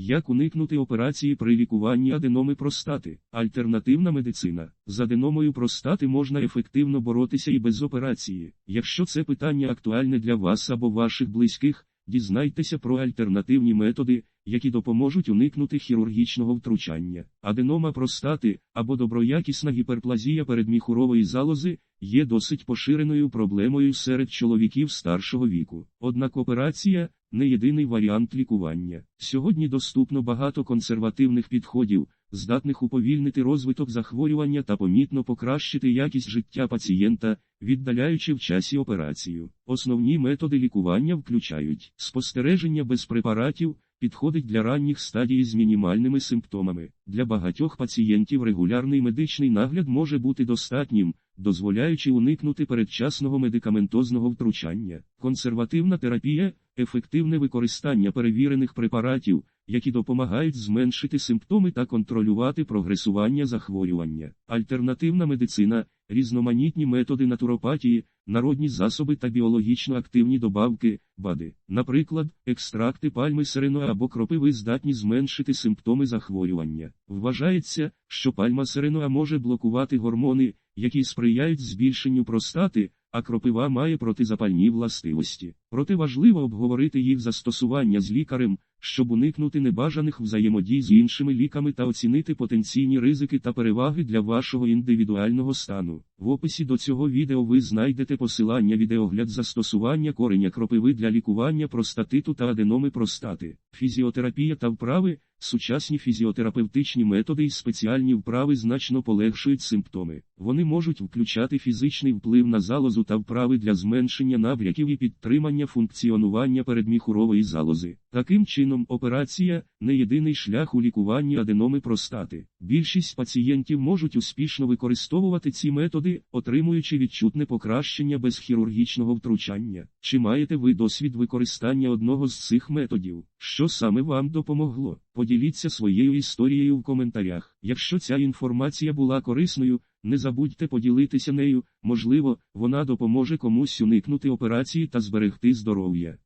Як уникнути операції при лікуванні аденоми простати? Альтернативна медицина. З аденомою простати можна ефективно боротися і без операції. Якщо це питання актуальне для вас або ваших близьких, дізнайтеся про альтернативні методи, які допоможуть уникнути хірургічного втручання. Аденома простати або доброякісна гіперплазія передміхурової залози є досить поширеною проблемою серед чоловіків старшого віку. Однак операція не єдиний варіант лікування. Сьогодні доступно багато консервативних підходів, здатних уповільнити розвиток захворювання та помітно покращити якість життя пацієнта, віддаляючи в часі операцію. Основні методи лікування включають спостереження без препаратів, підходить для ранніх стадій з мінімальними симптомами. Для багатьох пацієнтів регулярний медичний нагляд може бути достатнім, дозволяючи уникнути передчасного медикаментозного втручання. Консервативна терапія ефективне використання перевірених препаратів, які допомагають зменшити симптоми та контролювати прогресування захворювання. Альтернативна медицина, різноманітні методи натуропатії, народні засоби та біологічно активні добавки, БАДи. Наприклад, екстракти пальми сиреної або кропиви здатні зменшити симптоми захворювання. Вважається, що пальма сиреноя може блокувати гормони, які сприяють збільшенню простати, а кропива має протизапальні властивості. Проте важливо обговорити їх застосування з лікарем, щоб уникнути небажаних взаємодій з іншими ліками та оцінити потенційні ризики та переваги для вашого індивідуального стану. В описі до цього відео ви знайдете посилання відеогляд застосування кореня кропиви для лікування простатиту та аденоми простати, фізіотерапія та вправи. Сучасні фізіотерапевтичні методи і спеціальні вправи значно полегшують симптоми. Вони можуть включати фізичний вплив на залозу та вправи для зменшення набряків і підтримання функціонування передміхурової залози. Таким чином, операція не єдиний шлях у лікуванні аденоми простати. Більшість пацієнтів можуть успішно використовувати ці методи, отримуючи відчутне покращення без хірургічного втручання. Чи маєте ви досвід використання одного з цих методів? Що саме вам допомогло? Поділіться своєю історією в коментарях. Якщо ця інформація була корисною, не забудьте поділитися нею, можливо, вона допоможе комусь уникнути операції та зберегти здоров'я.